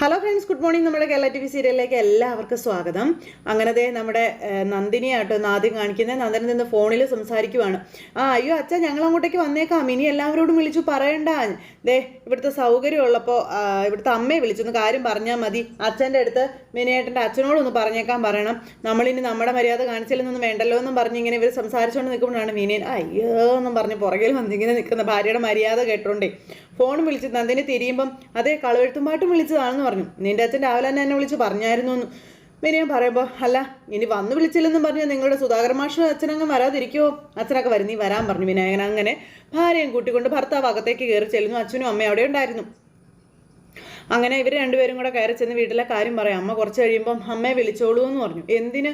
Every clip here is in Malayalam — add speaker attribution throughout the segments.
Speaker 1: ഹലോ ഫ്രണ്ട്സ് ഗുഡ് മോർണിംഗ് നമ്മുടെ കേരള ടി വി സീരിയലിലേക്ക് എല്ലാവർക്കും സ്വാഗതം. അങ്ങനെ ദേ നമ്മുടെ നന്ദിനിയാട്ടോ ഇന്ന് ആദ്യം കാണിക്കുന്നത് നന്ദന നിന്ന് ഫോണിൽ സംസാരിക്കുവാണ്. ആ അയ്യോ അച്ഛാ ഞങ്ങൾ അങ്ങോട്ടേക്ക് വന്നേക്കാം. ഇനി എല്ലാവരോടും വിളിച്ചു പറയണ്ട. ദേ ഇവിടുത്തെ സൗകര്യമുള്ളപ്പോൾ ഇവിടുത്തെ അമ്മയെ വിളിച്ചൊന്ന് കാര്യം പറഞ്ഞാൽ മതി. അച്ഛന്റെ അടുത്ത് മിനിയേട്ടന്റെ അച്ഛനോടൊന്ന് പറഞ്ഞേക്കാൻ പറയണം. നമ്മളിനി നമ്മുടെ മര്യാദ കാണിച്ചില്ലെന്നൊന്നും വേണ്ടല്ലോ എന്നും പറഞ്ഞ് ഇങ്ങനെ ഇവർ സംസാരിച്ചുകൊണ്ട് നിൽക്കുമ്പോഴാണ് മിനിയൻ അയ്യോ എന്നും പറഞ്ഞ് പുറകിൽ വന്നിങ്ങനെ നിൽക്കുന്ന ഭാര്യയുടെ മര്യാദ കേട്ടോണ്ടേ. ഫോൺ വിളിച്ച് നന്ദിനി തിരിയുമ്പം അതേ കളവെഴുത്തുമായിട്ടും വിളിച്ചതാണെന്ന് പറഞ്ഞു. നിന്റെ അച്ഛൻ രാവിലെ തന്നെ എന്നെ വിളിച്ച് പറഞ്ഞായിരുന്നു എന്ന് മിനിയൻ പറയുമ്പോൾ അല്ല ഇനി വന്ന് വിളിച്ചില്ലെന്നും പറഞ്ഞു നിങ്ങളുടെ സുധാകര മാഷ് അച്ഛനങ്ങ് വരാതിരിക്കുമോ അച്ഛനൊക്കെ വരും നീ വരാൻ പറഞ്ഞു. വിനായകൻ അങ്ങനെ ഭാര്യയും കൂട്ടിക്കൊണ്ട് ഭർത്താവ് അകത്തേക്ക് കയറി ചെല്ലുന്നു. അച്ഛനും അമ്മയും അവിടെ ഉണ്ടായിരുന്നു. അങ്ങനെ ഇവർ രണ്ടുപേരും കൂടെ കയറി ചെന്ന് വീട്ടിലെ കാര്യം പറയാം. അമ്മ കുറച്ച് കഴിയുമ്പം അമ്മയെ വിളിച്ചോളൂ എന്ന് പറഞ്ഞു. എന്തിന്?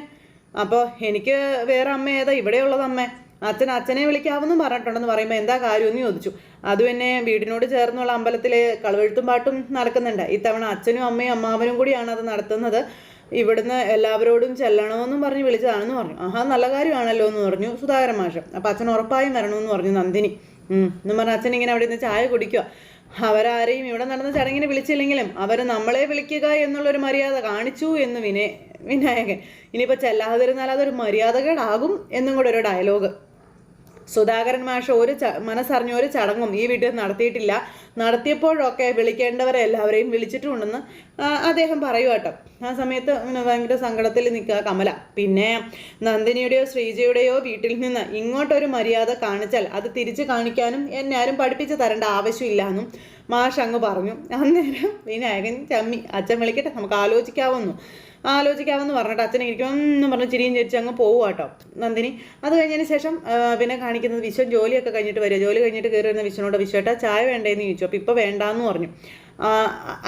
Speaker 1: അപ്പോൾ എനിക്ക് വേറെ അമ്മ ഏതാ? ഇവിടെയുള്ളത് അമ്മ. അച്ഛൻ അച്ഛനെ വിളിക്കാമെന്ന് പറഞ്ഞിട്ടുണ്ടെന്ന് പറയുമ്പോൾ എന്താ കാര്യമെന്ന് ചോദിച്ചു. അത് പിന്നെ വീടിനോട് ചേർന്നുള്ള അമ്പലത്തിൽ കളവെഴുത്തും പാട്ടും നടക്കുന്നുണ്ട്. ഇത്തവണ അച്ഛനും അമ്മയും അമ്മാവനും കൂടിയാണ് അത് നടത്തുന്നത്. ഇവിടുന്ന് എല്ലാവരോടും ചെല്ലണമെന്നും പറഞ്ഞ് വിളിച്ചതാണെന്ന് പറഞ്ഞു. ആഹാ നല്ല കാര്യമാണല്ലോ എന്ന് പറഞ്ഞു സുധാകരൻ മാഷം. അപ്പം അച്ഛൻ ഉറപ്പായും വരണമെന്ന് പറഞ്ഞു നന്ദിനി. എന്ന് പറഞ്ഞ അച്ഛൻ ഇങ്ങനെ അവിടെ നിന്ന് ചായ കുടിക്കുക. അവരാരെയും ഇവിടെ നടന്ന ചടങ്ങിന് വിളിച്ചില്ലെങ്കിലും അവർ നമ്മളെ വിളിക്കുക എന്നുള്ളൊരു മര്യാദ കാണിച്ചു എന്ന് വിനയ വിനായകൻ. ഇനിയിപ്പോൾ ചെല്ലാതിരുന്നാൽ അതൊരു മര്യാദകേടാകും എന്നും കൂടെ ഒരു ഡയലോഗ് സുധാകരൻ മാഷ് ഒരു മനസ്സറിഞ്ഞ ഒരു ചടങ്ങും ഈ വീട്ടിൽ നടത്തിയിട്ടില്ല. നടത്തിയപ്പോഴൊക്കെ വിളിക്കേണ്ടവരെ എല്ലാവരെയും വിളിച്ചിട്ടുണ്ടെന്ന് അദ്ദേഹം പറയൂ കേട്ടോ. ആ സമയത്ത് ഭയങ്കര സങ്കടത്തിൽ നിൽക്കുക കമല. പിന്നെ നന്ദിനിയുടെയോ ശ്രീജയുടെയോ വീട്ടിൽ നിന്ന് ഇങ്ങോട്ടൊരു മര്യാദ കാണിച്ചാൽ അത് തിരിച്ചു കാണിക്കാനും എന്നെ ആരും പഠിപ്പിച്ച് തരേണ്ട ആവശ്യമില്ല എന്നും മാഷ് അങ്ങ് പറഞ്ഞു. അന്നേരം വിനായകൻ ചമ്മി അച്ഛൻ വിളിക്കട്ടെ നമുക്ക് ആലോചിക്കാവുന്നു. ആലോചിക്കാമെന്ന് പറഞ്ഞിട്ട് അച്ഛനെ ഇരിക്കുമെന്ന് പറഞ്ഞ് ചിരിയും ചിരിച്ച് അങ്ങ് പോകും കേട്ടോ നന്ദിനി അത് കഴിഞ്ഞതിന് ശേഷം പിന്നെ കാണിക്കുന്നത് വിശ്വൻ ജോലിയൊക്കെ കഴിഞ്ഞിട്ട് വരിക. ജോലി കഴിഞ്ഞിട്ട് കയറി വരുന്ന വിശ്വനോട് വിശ്വട്ട ചായ വേണ്ടേന്ന് ചോദിച്ചു. അപ്പോൾ ഇപ്പോൾ വേണ്ടാന്ന് പറഞ്ഞു.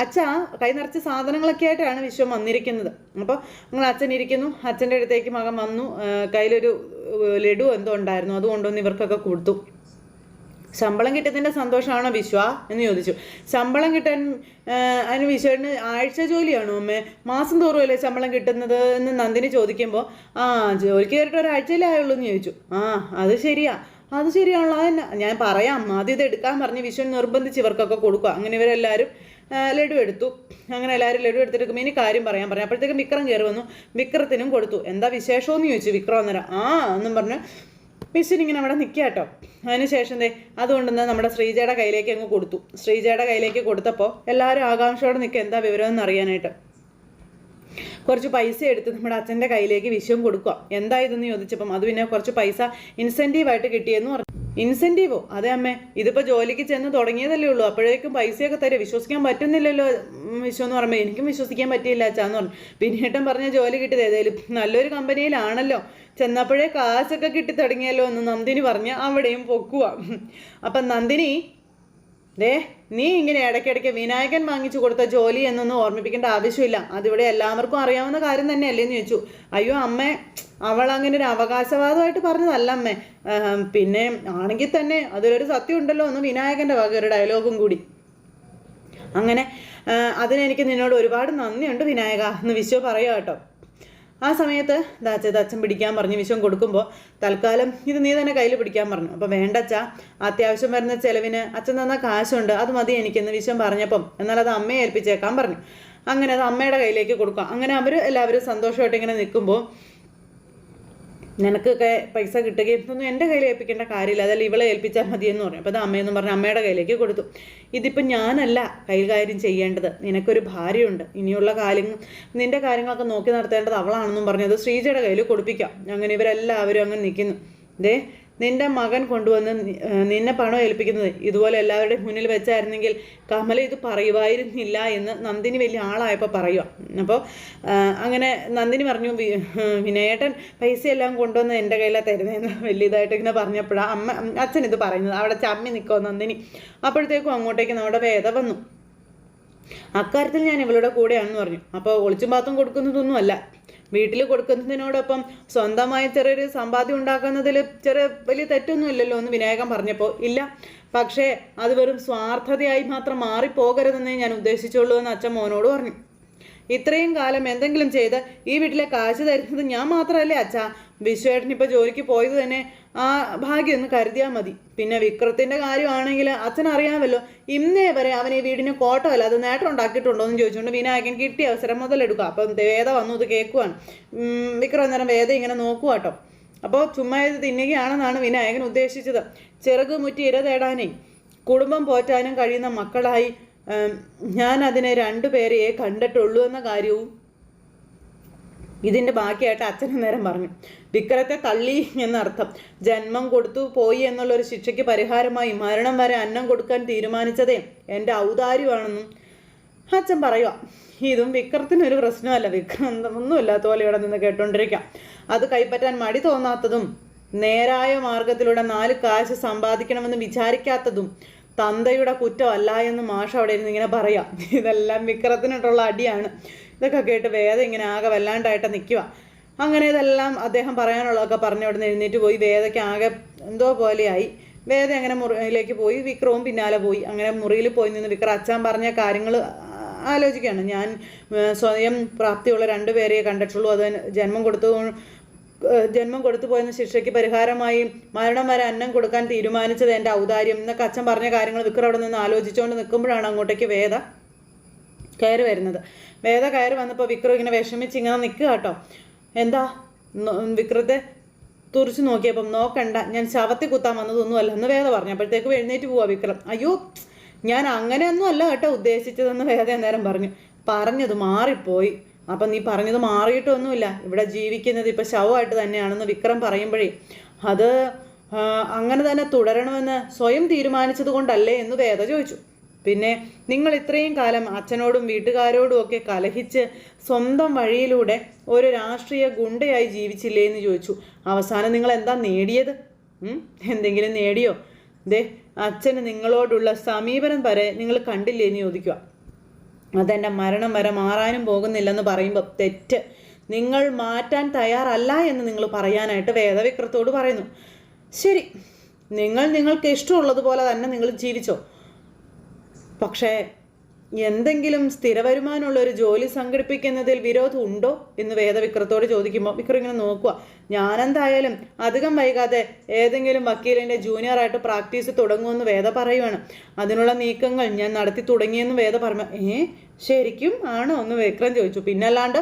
Speaker 1: അച്ഛ കൈ നിറച്ച് സാധനങ്ങളൊക്കെ ആയിട്ടാണ് വിശ്വം വന്നിരിക്കുന്നത്. അപ്പോൾ നിങ്ങൾ അച്ഛൻ ഇരിക്കുന്നു. അച്ഛന്റെ അടുത്തേക്ക് മകൻ വന്നു. കയ്യിലൊരു ലഡു എന്തോ ഉണ്ടായിരുന്നു. അത് കൊണ്ടുവന്ന് ഇവർക്കൊക്കെ കൊടുത്തു. ശമ്പളം കിട്ടുന്നതിന്റെ സന്തോഷമാണോ വിശ്വ എന്ന് ചോദിച്ചു. ശമ്പളം കിട്ടാൻ അതിന് വിശ്വന് ആഴ്ച ജോലിയാണോ അമ്മേ മാസം തോറും അല്ലേ ശമ്പളം കിട്ടുന്നത് എന്ന് നന്ദിനി ചോദിക്കുമ്പോൾ ആ ജോലിക്ക് കയറിയിട്ട് ഒരാഴ്ചയിലേ ആയുള്ളൂ എന്ന് ചോദിച്ചു. ആ അത് ശരിയാ. അത് ശരിയാണല്ലോ അതന്നെ ഞാൻ പറയാം ആദ്യം ഇത് എടുക്കാൻ പറഞ്ഞ് വിശ്വൻ നിർബന്ധിച്ച് ഇവർക്കൊക്കെ കൊടുക്കുക. അങ്ങനെ ഇവരെല്ലാവരും ലഡു എടുത്തു. അങ്ങനെ എല്ലാവരും ലഡു എടുത്തിട്ട് ഇനി കാര്യം പറയാൻ പറഞ്ഞു അപ്പോഴത്തേക്കും വിക്രം കയറി വന്നു. വിക്രത്തിനും കൊടുത്തു. എന്താ വിശേഷമെന്ന് ചോദിച്ചു വിക്രം അന്നേരം. ആ എന്നും പറഞ്ഞ് മിസ്സിൻ ഇങ്ങനെ അവിടെ നിൽക്കുക കേട്ടോ അതിനുശേഷം ദേ അതുകൊണ്ടെന്ന് നമ്മുടെ ശ്രീജയുടെ കയ്യിലേക്ക് അങ്ങ് കൊടുത്തു. ശ്രീജയുടെ കയ്യിലേക്ക് കൊടുത്തപ്പോൾ എല്ലാവരും ആകാംക്ഷയോടെ നിൽക്കുക എന്താ വിവരം എന്ന് അറിയാനായിട്ട്. കുറച്ച് പൈസ എടുത്ത് നമ്മുടെ അച്ഛന്റെ കയ്യിലേക്ക് വിഷയം കൊടുക്കുക എന്താ ഇതെന്ന് ചോദിച്ചപ്പം അത് പിന്നെ കുറച്ച് പൈസ ഇൻസെന്റീവായിട്ട് കിട്ടിയെന്ന് പറഞ്ഞു. ഇൻസെന്റീവോ അതെ അമ്മേ. ഇതിപ്പോൾ ജോലിക്ക് ചെന്ന് തുടങ്ങിയതല്ലേ ഉള്ളൂ. അപ്പോഴേക്കും പൈസയൊക്കെ തരും. വിശ്വസിക്കാൻ പറ്റുന്നില്ലല്ലോ. വിശ്വം എന്ന് പറയുമ്പോൾ എനിക്കും വിശ്വസിക്കാൻ പറ്റിയില്ല അച്ഛാന്ന് പറഞ്ഞു. പിന്നീട്ടൻ പറഞ്ഞ ജോലി കിട്ടിയത് ഏതായാലും നല്ലൊരു കമ്പനിയിലാണല്ലോ. ചെന്നപ്പോഴേ കാശൊക്കെ കിട്ടി തുടങ്ങിയല്ലോ എന്ന് നന്ദിനി പറഞ്ഞ് അവിടെയും പൊക്കുക അപ്പം നന്ദിനി ദേ നീ ഇങ്ങനെ ഇടയ്ക്കിടയ്ക്ക് വിനായകൻ വാങ്ങിച്ചു കൊടുത്ത ജോലി എന്നൊന്നും ഓർമ്മിപ്പിക്കേണ്ട ആവശ്യമില്ല. അതിവിടെ എല്ലാവർക്കും അറിയാവുന്ന കാര്യം തന്നെയല്ലേ എന്ന് ചോദിച്ചു. അയ്യോ അമ്മ അവൾ അങ്ങനെ ഒരു അവകാശവാദമായിട്ട് പറഞ്ഞതല്ല അമ്മേ. പിന്നെ ആണെങ്കിൽ തന്നെ അതിലൊരു സത്യം ഉണ്ടല്ലോ എന്ന് വിനായകന്റെ വക ഒരു ഡയലോഗും കൂടി. അങ്ങനെ അതിനെനിക്ക് നിന്നോട് ഒരുപാട് നന്ദിയുണ്ട് വിനായക. എന്ന് വിശ്വ പറയുക കേട്ടോ. ആ സമയത്ത് ദാച്ച അച്ഛൻ പിടിക്കാൻ പറഞ്ഞു വിഷം കൊടുക്കുമ്പോൾ തൽക്കാലം ഇത് നീ തന്നെ കയ്യിൽ പിടിക്കാൻ പറഞ്ഞു. അപ്പോൾ വേണ്ടച്ച അത്യാവശ്യം വരുന്ന ചെലവിന് അച്ഛൻ തന്ന കാശുണ്ട് അത് മതി എനിക്കെന്ന് വിഷം പറഞ്ഞപ്പം. എന്നാൽ അത് അമ്മയെ ഏൽപ്പിച്ചേക്കാൻ പറഞ്ഞു. അങ്ങനെ അത് അമ്മയുടെ കയ്യിലേക്ക് കൊടുക്കാം. അങ്ങനെ അവർ എല്ലാവരും സന്തോഷമായിട്ട് ഇങ്ങനെ നിൽക്കുമ്പോൾ നിനക്കൊക്കെ പൈസ കിട്ടുകയും എന്റെ കയ്യിൽ ഏൽപ്പിക്കേണ്ട കാര്യമില്ല. അതല്ല ഇവളെ ഏൽപ്പിച്ചാൽ മതിയെന്ന് പറഞ്ഞു. അപ്പോൾ അത് അമ്മയെന്നും പറഞ്ഞ് അമ്മയുടെ കയ്യിലേക്ക് കൊടുത്തു. ഇതിപ്പോൾ ഞാനല്ല കൈകാര്യം ചെയ്യേണ്ടത്. നിനക്കൊരു ഭാര്യയുണ്ട്. ഇനിയുള്ള കാര്യങ്ങൾ നിന്റെ കാര്യങ്ങളൊക്കെ നോക്കി നടത്തേണ്ടത് അവളാണെന്നും പറഞ്ഞത് ശ്രീജയുടെ കയ്യിൽ കൊടുപ്പിക്കാം. അങ്ങനെ ഇവരെല്ലാവരും അങ്ങ് നിൽക്കുന്നു ദേ നിന്റെ മകൻ കൊണ്ടുവന്ന് നിന്നെ പണം ഏൽപ്പിക്കുന്നത് ഇതുപോലെ എല്ലാവരുടെയും മുന്നിൽ വെച്ചായിരുന്നെങ്കിൽ കമല ഇത് പറയുമായിരുന്നില്ല എന്ന് നന്ദിനി വലിയ ആളായപ്പോൾ പറയുക അപ്പോൾ അങ്ങനെ നന്ദിനി പറഞ്ഞു വിനയേട്ടൻ പൈസ എല്ലാം കൊണ്ടുവന്ന് എന്റെ കയ്യിലാണ് തരുന്നതെന്ന് വലിയതായിട്ട് ഇങ്ങനെ പറഞ്ഞപ്പോഴാണ് അമ്മ അച്ഛൻ ഇത് പറയുന്നത്. അവിടെ ചമ്മി നിൽക്കുമോ നന്ദിനി. അപ്പോഴത്തേക്കും അങ്ങോട്ടേക്ക് നമ്മുടെ വേദ വന്നു. അക്കാര്യത്തിൽ ഞാൻ ഇവളുടെ കൂടെയാണെന്ന് പറഞ്ഞു. അപ്പോൾ ഒളിച്ചും പാത്തും കൊടുക്കുന്നതൊന്നുമല്ല. വീട്ടിൽ കൊടുക്കുന്നതിനോടൊപ്പം സ്വന്തമായി ചെറിയൊരു സമ്പാദ്യം ഉണ്ടാക്കുന്നതിൽ ചെറിയ വലിയ തെറ്റൊന്നുമില്ലല്ലോ എന്ന് വിനായകൻ പറഞ്ഞപ്പോൾ ഇല്ല പക്ഷേ അത് വെറും സ്വാർത്ഥതയായി മാത്രം മാറിപ്പോകരുതെന്നേ ഞാൻ ഉദ്ദേശിച്ചുള്ളൂ എന്ന് അച്ഛൻ മോനോട് പറഞ്ഞു. ഇത്രയും കാലം എന്തെങ്കിലും ചെയ്ത് ഈ വീട്ടിലെ കാശ് തരുന്നത് ഞാൻ മാത്രമല്ലേ അച്ഛാ? വിശ്വേട്ടൻ ഇപ്പോൾ ജോലിക്ക് പോയത് തന്നെ ആ ഭാഗ്യം ഒന്ന് കരുതിയാൽ മതി. പിന്നെ വിക്രത്തിന്റെ കാര്യമാണെങ്കിൽ അച്ഛൻ അറിയാമല്ലോ ഇന്നേ വരെ അവൻ ഈ വീടിന് കോട്ടമല്ല അത് നേട്ടം ഉണ്ടാക്കിയിട്ടുണ്ടോ എന്ന് ചോദിച്ചുകൊണ്ട് വിനായകൻ കിട്ടിയ അവസരം മുതലെടുക്കുക. അപ്പം വേദ വന്നു ഇത് കേൾക്കുവാണ്. വിക്രം അന്നേരം വേദ ഇങ്ങനെ നോക്കുക കേട്ടോ അപ്പോൾ ചുമ്മാ ഇത് തിന്നുകയാണെന്നാണ് വിനായകൻ ഉദ്ദേശിച്ചത്. ചെറുക് മുറ്റി ഇര തേടാനേ കുടുംബം പോറ്റാനും കഴിയുന്ന മക്കളായി ഞാൻ അതിനെ രണ്ടു രണ്ടുപേരെയേ കണ്ടിട്ടുള്ളൂ എന്ന കാര്യവും ഇതിന്റെ ബാക്കിയായിട്ട് അച്ഛൻ നേരം പറഞ്ഞു വിക്രത്തെ തള്ളി എന്നർത്ഥം. ജന്മം കൊടുത്തു പോയി എന്നുള്ള ഒരു ശിക്ഷയ്ക്ക് പരിഹാരമായി മരണം വരെ അന്നം കൊടുക്കാൻ തീരുമാനിച്ചതേ എന്റെ ഔദാര്യമാണെന്നും അച്ഛൻ പറയുക ഇതും വിക്രത്തിനൊരു പ്രശ്നമല്ല. വിക്രം ഒന്നുമില്ലാത്ത പോലെ ഇവിടെ നിന്ന് കേട്ടോണ്ടിരിക്കാം. അത് കൈപ്പറ്റാൻ മടി തോന്നാത്തതും നേരായ മാർഗത്തിലൂടെ നാല് കാശ് സമ്പാദിക്കണമെന്ന് വിചാരിക്കാത്തതും തന്തയുടെ കുറ്റമല്ല എന്ന് മാഷ അവിടെ ഇരുന്ന് ഇങ്ങനെ പറയാം. ഇതെല്ലാം വിക്രത്തിനിട്ടുള്ള അടിയാണ്. ഇതൊക്കെ കേട്ട് വേദ ഇങ്ങനെ ആകെ വല്ലാണ്ടായിട്ട് നിൽക്കുക അങ്ങനെ ഇതെല്ലാം അദ്ദേഹം പറയാനുള്ളതൊക്കെ പറഞ്ഞ് അവിടെ നിന്ന് എഴുന്നേറ്റ് പോയി. വേദയ്ക്ക് ആകെ എന്തോ പോലെയായി. വേദ അങ്ങനെ മുറിയിലേക്ക് പോയി. വിക്രവും പിന്നാലെ പോയി. അങ്ങനെ മുറിയിൽ പോയി നിന്ന് വിക്ര അച്ഛൻ പറഞ്ഞ കാര്യങ്ങൾ ആലോചിക്കുകയാണ്. ഞാൻ സ്വയം പ്രാപ്തിയുള്ള രണ്ടുപേരെ കണ്ടിട്ടുള്ളൂ. അത് ജന്മം കൊടുത്തു ജന്മം കൊടുത്തു പോയെന്ന ശിക്ഷയ്ക്ക് പരിഹാരമായി മരണം വരെ അന്നം കൊടുക്കാൻ തീരുമാനിച്ചത് എന്റെ ഔദാര്യം എന്നൊക്കെ അച്ഛൻ പറഞ്ഞ കാര്യങ്ങൾ വിക്ര അവിടെ നിന്ന് ആലോചിച്ചുകൊണ്ട് നിൽക്കുമ്പോഴാണ് അങ്ങോട്ടേക്ക് വേദ കയറി വരുന്നത്. വേദ കയറി വന്നപ്പോൾ വിക്രം ഇങ്ങനെ വിഷമിച്ച് ഇങ്ങനെ നിൽക്കുക കേട്ടോ. എന്താ? വിക്രത്തെ തുറിച്ച് നോക്കിയപ്പം നോക്കണ്ട ഞാൻ ശവത്തിൽ കുത്താൻ വന്നതൊന്നുമല്ല എന്ന് വേദ പറഞ്ഞു. അപ്പോഴത്തേക്ക് എഴുന്നേറ്റ് പോവാ വിക്രം. അയ്യോ ഞാൻ അങ്ങനെയൊന്നും അല്ല കേട്ടോ ഉദ്ദേശിച്ചതെന്ന് വേദ അന്നേരം പറഞ്ഞു. പറഞ്ഞത് മാറിപ്പോയി. അപ്പം നീ പറഞ്ഞത് മാറിയിട്ടൊന്നുമില്ല. ഇവിടെ ജീവിക്കുന്നത് ഇപ്പം ശവമായിട്ട് തന്നെയാണെന്ന് വിക്രം പറയുമ്പോഴേ അത് അങ്ങനെ തന്നെ തുടരണമെന്ന് സ്വയം തീരുമാനിച്ചത് കൊണ്ടല്ലേ? എന്ന് വേദ ചോദിച്ചു. പിന്നെ നിങ്ങൾ ഇത്രയും കാലം അച്ഛനോടും വീട്ടുകാരോടും ഒക്കെ കലഹിച്ച് സ്വന്തം വഴിയിലൂടെ ഒരു രാഷ്ട്രീയ ഗുണ്ടയായി ജീവിച്ചില്ലേ എന്ന് ചോദിച്ചു. അവസാനം നിങ്ങൾ എന്താ നേടിയത്? എന്തെങ്കിലും നേടിയോ? ദേ അച്ഛന് നിങ്ങളോടുള്ള സമീപനം വരെ നിങ്ങൾ കണ്ടില്ലേ എന്ന് ചോദിക്കുക. അതെന്റെ മരണം വരെ മാറാനും പോകുന്നില്ലെന്ന് പറയുമ്പോൾ തെറ്റ്. നിങ്ങൾ മാറ്റാൻ തയ്യാറല്ല എന്ന് നിങ്ങൾ പറയാനായിട്ട് വേദവിക്രത്തോട് പറയുന്നു. ശരി നിങ്ങൾ നിങ്ങൾക്ക് ഇഷ്ടമുള്ളതുപോലെ തന്നെ നിങ്ങൾ ജീവിച്ചോ? പക്ഷേ എന്തെങ്കിലും സ്ഥിര വരുമാനമുള്ള ഒരു ജോലി സംഘടിപ്പിക്കുന്നതിൽ വിരോധം ഉണ്ടോ എന്ന് വേദവിക്രത്തോട് ചോദിക്കുമ്പോൾ വിക്രം ഇങ്ങനെ നോക്കുക ഞാനെന്തായാലും അധികം വൈകാതെ ഏതെങ്കിലും വക്കീലിന്റെ ജൂനിയറായിട്ട് പ്രാക്ടീസ് തുടങ്ങുമെന്ന് വേദ പറയുവാണ്. അതിനുള്ള നീക്കങ്ങൾ ഞാൻ നടത്തി തുടങ്ങിയെന്ന് വേദ പറഞ്ഞു ഏ ശരിക്കും ആണോ? എന്ന് വിക്രം ചോദിച്ചു. പിന്നല്ലാണ്ട്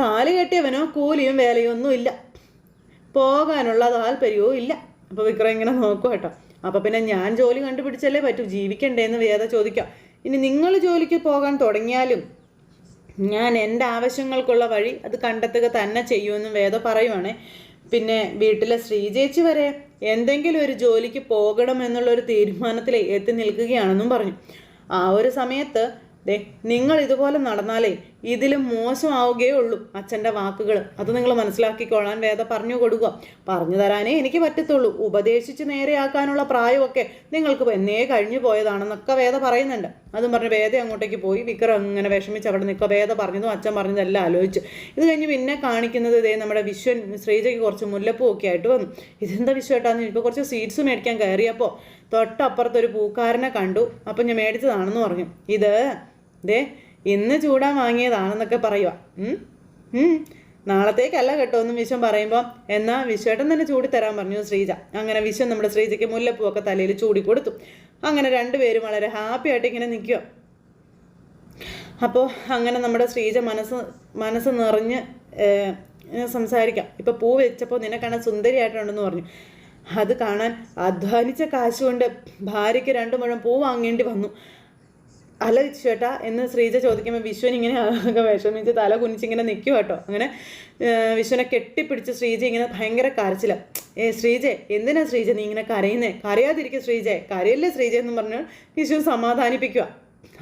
Speaker 1: താലി കെട്ടിയവനോ കൂലിയും വേലയും ഒന്നും ഇല്ല പോകാനുള്ള താല്പര്യവും ഇല്ല. അപ്പോൾ വിക്രം ഇങ്ങനെ നോക്കുക കേട്ടോ. അപ്പോൾ പിന്നെ ഞാൻ ജോലി കണ്ടുപിടിച്ചല്ലേ പറ്റൂ. ജീവിക്കണ്ടേ എന്ന് വേദ ചോദിക്കാം. ഇനി നിങ്ങൾ ജോലിക്ക് പോകാൻ തുടങ്ങിയാലും ഞാൻ എന്റെ ആവശ്യങ്ങൾക്കുള്ള വഴി അത് കണ്ടെത്തുക തന്നെ ചെയ്യുമെന്നും വേദ പറയുവാണേ. പിന്നെ വീട്ടിലെ ശ്രീജേച്ചി വരെ എന്തെങ്കിലും ഒരു ജോലിക്ക് പോകണം എന്നുള്ള ഒരു തീരുമാനത്തിൽ എത്തി നിൽക്കുകയാണെന്നും പറഞ്ഞു. ആ ഒരു സമയത്ത് ദേ നിങ്ങൾ ഇതുപോലെ നടന്നാലേ ഇതിലും മോശമാവുകയേ ഉള്ളൂ അച്ഛന്റെ വാക്കുകൾ അത് നിങ്ങൾ മനസ്സിലാക്കിക്കോളാൻ വേദ പറഞ്ഞു കൊടുക്കുക. പറഞ്ഞു തരാനേ എനിക്ക് പറ്റത്തുള്ളൂ. ഉപദേശിച്ച് നേരെയാക്കാനുള്ള പ്രായമൊക്കെ നിങ്ങൾക്ക് എന്നേ കഴിഞ്ഞു പോയതാണെന്നൊക്കെ വേദ പറയുന്നുണ്ട്. അതും പറഞ്ഞ് വേദ അങ്ങോട്ടേക്ക് പോയി. വിക്രം അങ്ങനെ വിഷമിച്ച് അവിടെ നിൽക്കുക. വേദ പറഞ്ഞതും അച്ഛൻ പറഞ്ഞതും എല്ലാം ആലോചിച്ച്. ഇത് കഴിഞ്ഞ് പിന്നെ കാണിക്കുന്നത് ഇതേ നമ്മുടെ വിശ്വൻ ശ്രീജയ്ക്ക് കുറച്ച് മുല്ലപ്പൂ ഒക്കെ ആയിട്ട് വന്നു. ഇതെന്താ വിശ്വട്ടാന്ന് ഇപ്പോൾ കുറച്ച് സീഡ്സ് മേടിക്കാൻ കയറിയപ്പോൾ തൊട്ടപ്പുറത്തൊരു പൂക്കാരനെ കണ്ടു. അപ്പം ഞാൻ മേടിച്ചതാണെന്ന് പറഞ്ഞു. ഇത് ദേ ഇന്ന് ചൂടാൻ വാങ്ങിയതാണെന്നൊക്കെ പറയുക. നാളത്തേക്കല്ല കേട്ടോ എന്നും വിശ്വം പറയുമ്പോൾ എന്നാൽ വിശ്വേട്ടൻ തന്നെ ചൂടി തരാൻ പറഞ്ഞു ശ്രീജ. അങ്ങനെ വിശ്വം നമ്മുടെ ശ്രീജയ്ക്ക് മുല്ലപ്പൂവൊക്കെ തലയിൽ ചൂടി കൊടുത്തു അങ്ങനെ രണ്ടുപേരും വളരെ ഹാപ്പി ആയിട്ട് ഇങ്ങനെ നിൽക്കുക അപ്പോൾ അങ്ങനെ നമ്മുടെ ശ്രീജ മനസ്സ് മനസ്സ് നിറഞ്ഞ് സംസാരിക്കാം. ഇപ്പം പൂ വെച്ചപ്പോൾ നിന്നെ കാണാൻ സുന്ദരിയായിട്ടുണ്ടെന്ന് പറഞ്ഞു. അത് കാണാൻ അധ്വാനിച്ച കാശുകൊണ്ട് ഭാര്യയ്ക്ക് രണ്ടു മുഴം പൂ വാങ്ങേണ്ടി വന്നു. അല്ല ചേട്ടാ എന്ന് ശ്രീജ ചോദിക്കുമ്പോൾ വിശ്വൻ ഇങ്ങനെ ആകെ വിഷമിച്ച് തല കുനിച്ചിങ്ങനെ നിൽക്കും കേട്ടോ. അങ്ങനെ വിശ്വനെ കെട്ടിപ്പിടിച്ച് ശ്രീജ ഇങ്ങനെ ഭയങ്കര കരച്ചില. ഏ ശ്രീജെ എന്തിനാ ശ്രീജ നീ ഇങ്ങനെ കരയുന്നേ? കരയാതിരിക്കും ശ്രീജെ. കരയല്ലേ ശ്രീജ എന്ന് പറഞ്ഞ് വിശ്വൻ സമാധാനിപ്പിക്കുക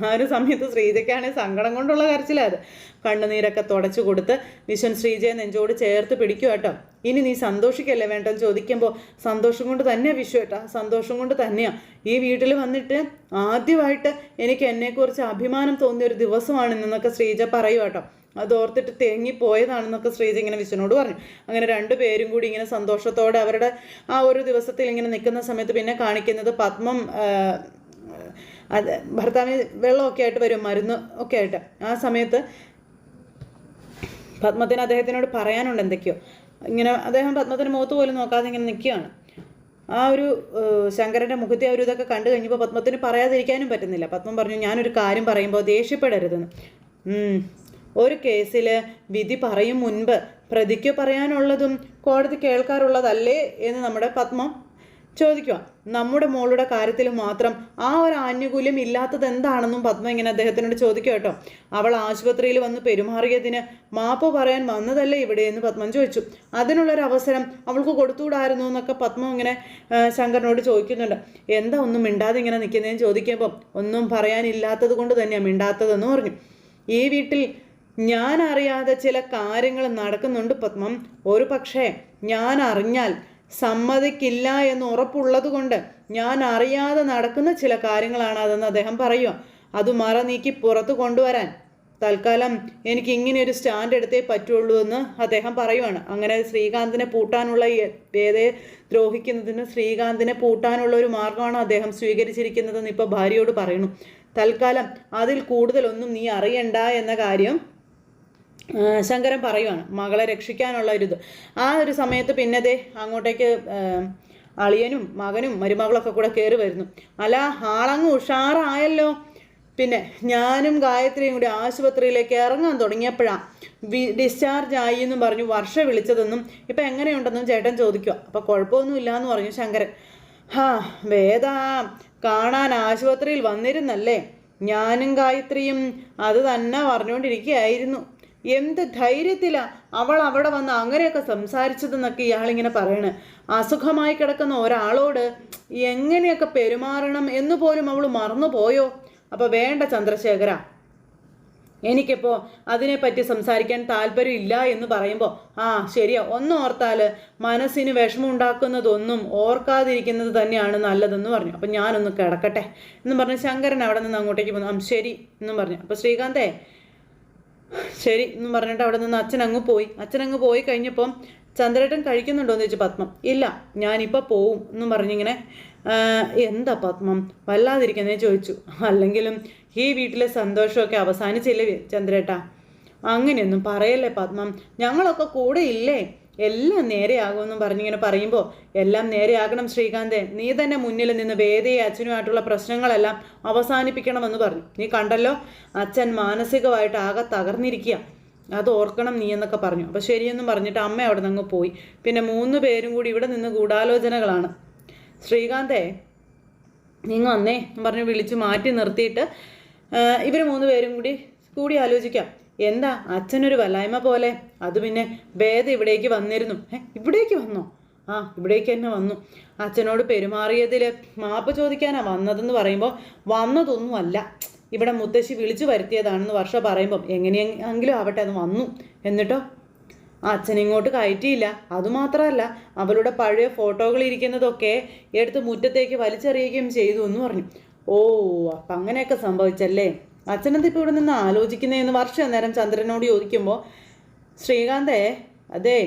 Speaker 1: ആ ഒരു സമയത്ത് ശ്രീജയ്ക്കാണെങ്കിൽ സങ്കടം കൊണ്ടുള്ള കരച്ചിലാത് കണ്ണുനീരൊക്കെ തുടച്ചു കൊടുത്ത് വിശ്വൻ ശ്രീജയെ നെഞ്ചോട് ചേർത്ത് പിടിക്കുക കേട്ടോ. ഇനി നീ സന്തോഷിക്കല്ലേ വേണ്ടെന്ന് ചോദിക്കുമ്പോൾ സന്തോഷം കൊണ്ട് തന്നെയാണ് വിശ്വ ഏട്ടാ. സന്തോഷം കൊണ്ട് തന്നെയാണ് ഈ വീട്ടിൽ വന്നിട്ട് ആദ്യമായിട്ട് എനിക്ക് എന്നെക്കുറിച്ച് അഭിമാനം തോന്നിയ ഒരു ദിവസമാണ് ഇന്നെന്നൊക്കെ ശ്രീജ പറയും കേട്ടോ. അത് ഓർത്തിട്ട് തേങ്ങിപ്പോയതാണെന്നൊക്കെ ശ്രീജ ഇങ്ങനെ വിശ്വനോട് പറഞ്ഞു. അങ്ങനെ രണ്ടു പേരും കൂടി ഇങ്ങനെ സന്തോഷത്തോടെ അവരുടെ ആ ഒരു ദിവസത്തിൽ ഇങ്ങനെ നിൽക്കുന്ന സമയത്ത് പിന്നെ കാണിക്കുന്നത് പത്മം അത് ഭർത്താവിന് വെള്ളമൊക്കെ ആയിട്ട് വരും മരുന്ന് ഒക്കെ ആയിട്ട്. ആ സമയത്ത് പത്മത്തിന് അദ്ദേഹത്തിനോട് പറയാനുണ്ട് എന്തൊക്കെയോ. ഇങ്ങനെ അദ്ദേഹം പത്മത്തിന് മുഖത്ത് പോലും നോക്കാതെ ഇങ്ങനെ നിൽക്കുകയാണ്. ആ ഒരു ശങ്കരന്റെ മുഖത്തെ ആ ഒരു ഇതൊക്കെ കണ്ടു കഴിഞ്ഞപ്പോൾ പത്മത്തിന് പറയാതിരിക്കാനും പറ്റുന്നില്ല. പത്മം പറഞ്ഞു ഞാനൊരു കാര്യം പറയുമ്പോൾ ദേഷ്യപ്പെടരുതെന്ന്. ഒരു കേസിൽ വിധി പറയും മുൻപ് പ്രതിക്ക് പറയാനുള്ളതും കോടതി കേൾക്കാറുള്ളതല്ലേ എന്ന് നമ്മുടെ പത്മം ചോദിക്കുക നമ്മുടെ മോളുടെ കാര്യത്തിൽ മാത്രം ആ ഒരു ആനുകൂല്യം ഇല്ലാത്തത് എന്താണെന്നും പത്മ ഇങ്ങനെ അദ്ദേഹത്തിനോട് ചോദിക്കുക കേട്ടോ. അവൾ ആശുപത്രിയിൽ വന്ന് പെരുമാറിയതിന് മാപ്പ് പറയാൻ വന്നതല്ലേ ഇവിടെ? എന്ന് പത്മൻ ചോദിച്ചു. അതിനുള്ളൊരു അവസരം അവൾക്ക് കൊടുത്തുകൂടായിരുന്നു എന്നൊക്കെ പത്മ ഇങ്ങനെ ശങ്കറിനോട് ചോദിക്കുന്നുണ്ട്. എന്താ ഒന്നും മിണ്ടാതെ ഇങ്ങനെ നിൽക്കുന്നതെന്ന് ചോദിക്കുമ്പോൾ ഒന്നും പറയാനില്ലാത്തത് കൊണ്ട് തന്നെയാണ് മിണ്ടാത്തതെന്ന് പറഞ്ഞു. ഈ വീട്ടിൽ ഞാൻ അറിയാതെ ചില കാര്യങ്ങൾ നടക്കുന്നുണ്ട് പത്മം. ഒരു പക്ഷേ ഞാൻ അറിഞ്ഞാൽ സമ്മതിക്കില്ല എന്ന് ഉറപ്പുള്ളത് കൊണ്ട് ഞാൻ അറിയാതെ നടക്കുന്ന ചില കാര്യങ്ങളാണ് അതെന്ന് അദ്ദേഹം പറയുക അത് മറ നീക്കി പുറത്ത് കൊണ്ടുവരാൻ. തൽക്കാലം എനിക്ക് ഇങ്ങനെ ഒരു സ്റ്റാൻഡ് എടുത്തേ പറ്റുള്ളൂ എന്ന് അദ്ദേഹം പറയുവാണ്. അങ്ങനെ ശ്രീകാന്തിനെ പൂട്ടാനുള്ള വേദയെ ദ്രോഹിക്കുന്നതിന് ശ്രീകാന്തിനെ പൂട്ടാനുള്ള ഒരു മാർഗമാണ് അദ്ദേഹം സ്വീകരിച്ചിരിക്കുന്നതെന്ന് ഇപ്പോൾ ഭാര്യയോട് പറയുന്നു. തൽക്കാലം അതിൽ കൂടുതലൊന്നും നീ അറിയണ്ട എന്ന കാര്യം ശങ്കരൻ പറയുവാണ് മകളെ രക്ഷിക്കാനുള്ള ഒരു ഇത്. ആ ഒരു സമയത്ത് പിന്നെ ദേ അങ്ങോട്ടേക്ക് അളിയനും മകനും മരുമകളൊക്കെ കൂടെ കയറി വരുന്നു. അല്ല ആളങ്ങ് ഉഷാറായല്ലോ. പിന്നെ ഞാനും ഗായത്രിയും കൂടി ആശുപത്രിയിലേക്ക് ഇറങ്ങാൻ തുടങ്ങിയപ്പോഴാണ് വി ഡിസ്ചാർജ് ആയി എന്നും പറഞ്ഞു വർഷ വിളിച്ചതെന്നും ഇപ്പം എങ്ങനെയുണ്ടെന്നും ചേട്ടൻ ചോദിക്കുക അപ്പം കുഴപ്പമൊന്നുമില്ല എന്ന് പറഞ്ഞു ശങ്കരൻ. ഹാ വേദ കാണാൻ ആശുപത്രിയിൽ വന്നിരുന്നല്ലേ? ഞാനും ഗായത്രിയും അത് തന്നെ പറഞ്ഞുകൊണ്ടിരിക്കുകയായിരുന്നു. എന്ത് ധൈര്യത്തിലാണ് അവൾ അവിടെ വന്ന് അങ്ങനെയൊക്കെ സംസാരിച്ചതെന്നൊക്കെ ഇയാളിങ്ങനെ പറയണ്. അസുഖമായി കിടക്കുന്ന ഒരാളോട് എങ്ങനെയൊക്കെ പെരുമാറണം എന്ന് പോലും അവൾ മറന്നുപോയോ അപ്പോൾ വേണ്ട ചന്ദ്രശേഖര എനിക്കിപ്പോൾ അതിനെപ്പറ്റി സംസാരിക്കാൻ താല്പര്യമില്ല എന്ന് പറയുമ്പോൾ ആ ശരിയാ ഒന്ന് ഓർത്താൽ മനസ്സിന് വിഷമമുണ്ടാക്കുന്നതൊന്നും ഓർക്കാതിരിക്കുന്നത് തന്നെയാണ് നല്ലതെന്ന് പറഞ്ഞു. അപ്പം ഞാനൊന്ന് കിടക്കട്ടെ എന്ന് പറഞ്ഞ് ശങ്കരൻ അവിടെ നിന്ന് അങ്ങോട്ടേക്ക് പോകുന്നു ആ ശരി എന്നും പറഞ്ഞു. അപ്പോൾ ശ്രീകാന്തേ ശരി എന്ന് പറഞ്ഞിട്ട് അവിടെ നിന്ന് അച്ഛൻ അങ്ങ് പോയി. അച്ഛൻ അങ്ങ് പോയി കഴിഞ്ഞപ്പം ചന്ദ്രേട്ടൻ കഴിക്കുന്നുണ്ടോ എന്ന് ചോദിച്ചു പത്മം. ഇല്ല ഞാനിപ്പോൾ പോവും എന്ന് പറഞ്ഞിങ്ങനെ എന്താ പത്മം വല്ലാതിരിക്കുന്നേ ചോദിച്ചു. അല്ലെങ്കിലും ഈ വീട്ടിലെ സന്തോഷമൊക്കെ അവസാനിച്ചില്ലേ ചന്ദ്രേട്ടാ? അങ്ങനെയൊന്നും പറയല്ലേ പത്മം ഞങ്ങളൊക്കെ കൂടെ ഇല്ലേ? എല്ലാം നേരെയാകുമെന്നും പറഞ്ഞിങ്ങനെ പറയുമ്പോൾ എല്ലാം നേരെയാകണം ശ്രീകാന്തേ. നീ തന്നെ മുന്നിൽ നിന്ന് വേദയെ അച്ഛനുമായിട്ടുള്ള പ്രശ്നങ്ങളെല്ലാം അവസാനിപ്പിക്കണമെന്ന് പറഞ്ഞു. നീ കണ്ടല്ലോ? അച്ഛൻ മാനസികമായിട്ട് ആകെ തകർന്നിരിക്കുക അത് ഓർക്കണം നീ എന്നൊക്കെ പറഞ്ഞു. അപ്പോൾ ശരിയെന്നും പറഞ്ഞിട്ട് അമ്മ അവിടെ നിന്ന് പോയി. പിന്നെ മൂന്ന് പേരും കൂടി ഇവിടെ നിന്ന് ഗൂഢാലോചനകളാണ്. ശ്രീകാന്തേ നിങ്ങൾ വന്നേ പറഞ്ഞ് വിളിച്ച് മാറ്റി നിർത്തിയിട്ട് ഇവർ മൂന്ന് പേരും കൂടി കൂടി ആലോചിക്കാം. എന്താ? അച്ഛനൊരു വല്ലായ്മ പോലെ. അത് പിന്നെ ഭേദം ഇവിടേക്ക് വന്നിരുന്നു. ഏ ഇവിടേക്ക് വന്നോ? ആ ഇവിടേക്ക് തന്നെ വന്നു. അച്ഛനോട് പെരുമാറിയതിൽ മാപ്പ് ചോദിക്കാനാ വന്നതെന്ന് പറയുമ്പോൾ വന്നതൊന്നുമല്ല. ഇവിടെ മുത്തശ്ശി വിളിച്ചു വരുത്തിയതാണെന്ന് വർഷ പറയുമ്പം എങ്ങനെയെങ്കിലും ആവട്ടെ അത് വന്നു. എന്നിട്ടോ? അച്ഛൻ ഇങ്ങോട്ട് കയറ്റിയില്ല. അതുമാത്രമല്ല അവളുടെ പഴയ ഫോട്ടോകൾ ഇരിക്കുന്നതൊക്കെ എടുത്ത് മുറ്റത്തേക്ക് വലിച്ചെറിയുകയും ചെയ്തു എന്ന് പറഞ്ഞു. ഓ അപ്പം അങ്ങനെയൊക്കെ സംഭവിച്ചല്ലേ? അച്ഛനെന്താ ഇപ്പോൾ ഇവിടെ നിന്ന് ആലോചിക്കുന്നതെന്ന് വർഷം അന്നേരം ചന്ദ്രനോട് ചോദിക്കുമ്പോൾ ശ്രീകാന്തേ അതെ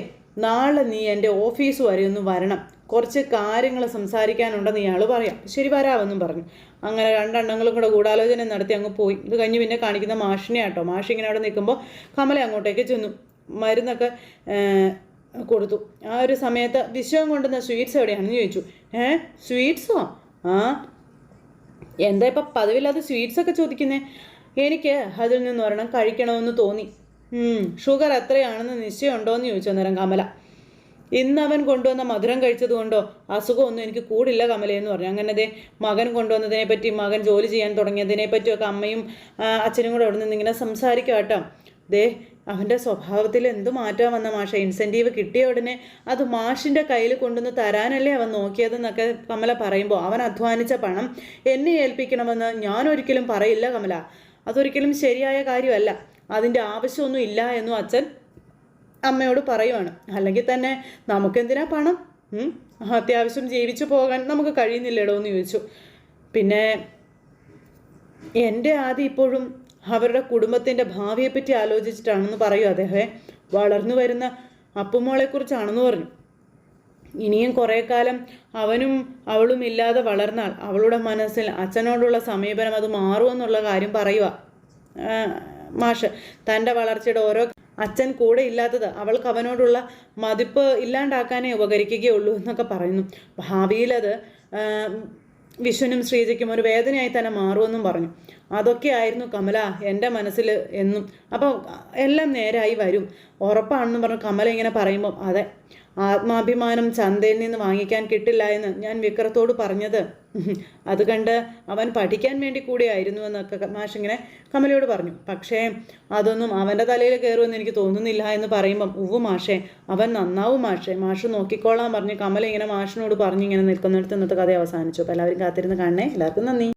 Speaker 1: നാളെ നീ എന്റെ ഓഫീസ് വരെ ഒന്ന് വരണം. കുറച്ച് കാര്യങ്ങൾ സംസാരിക്കാനുണ്ടെന്ന് ഇയാൾ പറയാം. ശരി വരാമെന്നും പറഞ്ഞു. അങ്ങനെ രണ്ടെണ്ണങ്ങളും കൂടെ ഗൂഢാലോചന നടത്തി അങ്ങ് പോയി. ഇത് കഴിഞ്ഞ് പിന്നെ കാണിക്കുന്ന മാഷിനെ ആട്ടോ. മാഷ് ഇങ്ങനെ അവിടെ നിൽക്കുമ്പോൾ കമല അങ്ങോട്ടേക്ക് ചെന്നു. മരുന്നൊക്കെ കൊടുത്തു. ആ ഒരു സമയത്ത് വിശ്വം കൊണ്ടുവന്ന സ്വീറ്റ്സ് എവിടെയാണെന്ന് ചോദിച്ചു. ഏ സ്വീറ്റ്സോ? ആ എന്താ ഇപ്പം പതിവില്ലാതെ സ്വീറ്റ്സൊക്കെ ചോദിക്കുന്നേ? എനിക്ക് അതിൽ നിന്ന് ഒരെണ്ണം കഴിക്കണമെന്ന് തോന്നി. ഷുഗർ എത്രയാണെന്ന് നിശ്ചയമുണ്ടോ എന്ന് ചോദിച്ചു അന്നേരം കമല. ഇന്ന് അവൻ കൊണ്ടുവന്ന മധുരം കഴിച്ചതുകൊണ്ടോ അസുഖമൊന്നും എനിക്ക് കൂടില്ല കമലയെന്ന് പറഞ്ഞു. അങ്ങനെ ദേ മകൻ കൊണ്ടുവന്നതിനെ പറ്റി മകൻ ജോലി ചെയ്യാൻ തുടങ്ങിയതിനെ പറ്റിയൊക്കെ അമ്മയും അച്ഛനും കൂടെ അവിടെ നിന്ന് ഇങ്ങനെ സംസാരിക്കുക കേട്ടോ. ദേ അവന്റെ സ്വഭാവത്തിൽ എന്ത് മാറ്റം വന്ന മാഷ. ഇൻസെന്റീവ് കിട്ടിയ ഉടനെ അത് മാഷിന്റെ കയ്യിൽ കൊണ്ടുവന്ന് തരാനല്ലേ അവൻ നോക്കിയതെന്നൊക്കെ കമല പറയുമ്പോൾ അവൻ അധ്വാനിച്ച പണം എന്നെ ഏൽപ്പിക്കണമെന്ന് ഞാൻ ഒരിക്കലും പറയില്ല കമല. അതൊരിക്കലും ശരിയായ കാര്യമല്ല. അതിന്റെ ആവശ്യമൊന്നും ഇല്ല എന്നും അച്ഛൻ അമ്മയോട് പറയുവാണ്. അല്ലെങ്കിൽ തന്നെ നമുക്കെന്തിനാ പണം? അത്യാവശ്യം ജീവിച്ചു പോകാൻ നമുക്ക് കഴിയുന്നില്ലടോ എന്ന് ചോദിച്ചു. പിന്നെ എന്റെ ആദ്യം ഇപ്പോഴും അവരുടെ കുടുംബത്തിന്റെ ഭാവിയെപ്പറ്റി ആലോചിച്ചിട്ടാണെന്ന് പറയൂ അദ്ദേഹം വളർന്നു വരുന്ന അപ്പുമോളെക്കുറിച്ചാണെന്ന് പറഞ്ഞു. ഇനിയും കുറേ കാലം അവനും അവളും ഇല്ലാതെ വളർന്നാൽ അവളുടെ മനസ്സിൽ അച്ഛനോടുള്ള സമീപനം അത് മാറുമെന്നുള്ള കാര്യം പറയുക മാഷ് തന്റെ വളർച്ചയുടെ ഓരോ അച്ഛൻ കൂടെ ഇല്ലാത്തത് അവൾക്ക് അവനോടുള്ള മതിപ്പ് ഇല്ലാണ്ടാക്കാനേ ഉപകരിക്കുകയുള്ളൂ എന്നൊക്കെ പറയുന്നു. ഭാവിയിലത് ആ, വിഷ്ണുനും ശ്രീജയ്ക്കും ഒരു വേദനയായി തന്നെ മാറുമെന്നും പറഞ്ഞു. അതൊക്കെയായിരുന്നു കമല എന്റെ മനസ്സിൽ എന്നും. അപ്പോൾ എല്ലാം നേരായി വരും. ഉറപ്പാണെന്നും പറഞ്ഞു കമല ഇങ്ങനെ പറയുമ്പം അതെ ആത്മാഭിമാനം ചന്തയിൽ നിന്ന് വാങ്ങിക്കാൻ കിട്ടില്ല എന്ന് ഞാൻ വിക്രത്തോട് പറഞ്ഞത്. അത് കണ്ട് അവൻ പഠിക്കാൻ വേണ്ടി കൂടിയായിരുന്നു എന്നൊക്കെ മാഷ് ഇങ്ങനെ കമലയോട് പറഞ്ഞു. പക്ഷേ അതൊന്നും അവന്റെ തലയിൽ കയറുമെന്ന് എനിക്ക് തോന്നുന്നില്ല എന്ന് പറയുമ്പം ഉവ്വ് മാഷേ അവൻ നന്നാവും മാഷേ. മാഷ് നോക്കിക്കോളാൻ പറഞ്ഞ് കമല ഇങ്ങനെ മാഷിനോട് പറഞ്ഞ് ഇങ്ങനെ നിൽക്കുന്നിടത്ത് ഇന്നത്തെ കഥ അവസാനിച്ചു. അപ്പോൾ എല്ലാവരും കാത്തിരുന്ന് കാണണേ. എല്ലാവർക്കും നന്ദി.